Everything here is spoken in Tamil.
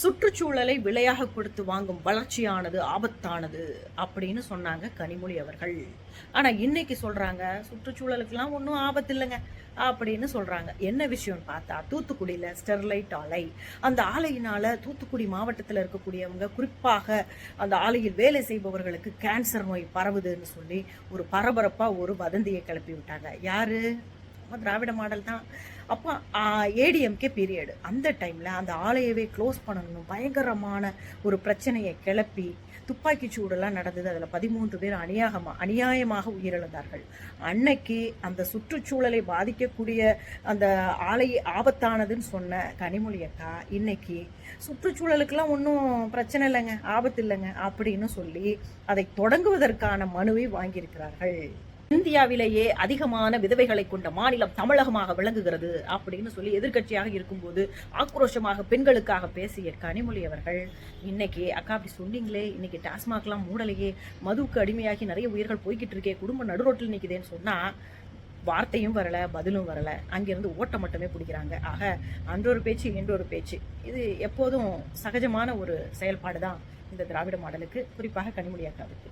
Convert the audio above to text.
சுற்றுச்சூழலை விலையாக கொடுத்து வாங்கும் வளர்ச்சியானது ஆபத்தானது அப்படின்னு சொன்னாங்க கனிமொழி அவர்கள். ஆனால் இன்னைக்கு சொல்கிறாங்க சுற்றுச்சூழலுக்கெல்லாம் ஒன்றும் ஆபத்து இல்லைங்க அப்படின்னு சொல்கிறாங்க என்ன விஷயம்னு பார்த்தா தூத்துக்குடியில் ஸ்டெர்லைட் ஆலை. அந்த ஆலையினால் தூத்துக்குடி மாவட்டத்தில் இருக்கக்கூடியவங்க குறிப்பாக அந்த ஆலையில் வேலை செய்பவர்களுக்கு கேன்சர் நோய் பரவுதுன்னு சொல்லி ஒரு பரபரப்பாக ஒரு வதந்தியை கிளப்பி விட்டாங்க. யார்? திராவிட மாடல் தான். அப்போ ஏடிஎம்கே பீரியடு அந்த டைமில் அந்த ஆலையவே க்ளோஸ் பண்ணணும். பயங்கரமான ஒரு பிரச்சனையை கிளப்பி துப்பாக்கி சூடெல்லாம் நடந்தது. அதில் பதிமூன்று பேர் அநியாகமாக அநியாயமாக உயிரிழந்தார்கள். அன்னைக்கு அந்த சுற்றுச்சூழலை பாதிக்கக்கூடிய அந்த ஆலை ஆபத்தானதுன்னு சொன்ன கனிமொழி அக்கா இன்னைக்கு சுற்றுச்சூழலுக்கெல்லாம் ஒன்றும் பிரச்சனை இல்லைங்க ஆபத்து இல்லைங்க அப்படின்னு சொல்லி அதை தொடங்குவதற்கான மனுவை வாங்கியிருக்கிறார்கள். இந்தியாவிலேயே அதிகமான விதவைகளை கொண்ட மாநிலம் தமிழகமாக விளங்குகிறது அப்படின்னு சொல்லி எதிர்க்கட்சியாக இருக்கும்போது ஆக்ரோஷமாக பெண்களுக்காக பேசிய கனிமொழி அவர்கள் இன்னைக்கு அக்கா அப்படி சொன்னீங்களே இன்னைக்கு டாஸ்மாக்லாம் மூடலையே மதுவுக்கு அடிமையாகி நிறைய உயிர்கள் போய்கிட்டு இருக்கே குடும்பம் நடுரோட்டில் நிற்குதேன்னு சொன்னா வார்த்தையும் வரல பதிலும் வரல. அங்கிருந்து ஓட்டம் மட்டுமே பிடிக்கிறாங்க. ஆக அன்றொரு பேச்சு இன்றொரு பேச்சு. இது எப்போதும் சகஜமான ஒரு செயல்பாடு தான் இந்த திராவிட மாடலுக்கு. குறிப்பாக கனிமொழி அக்காவுக்கு.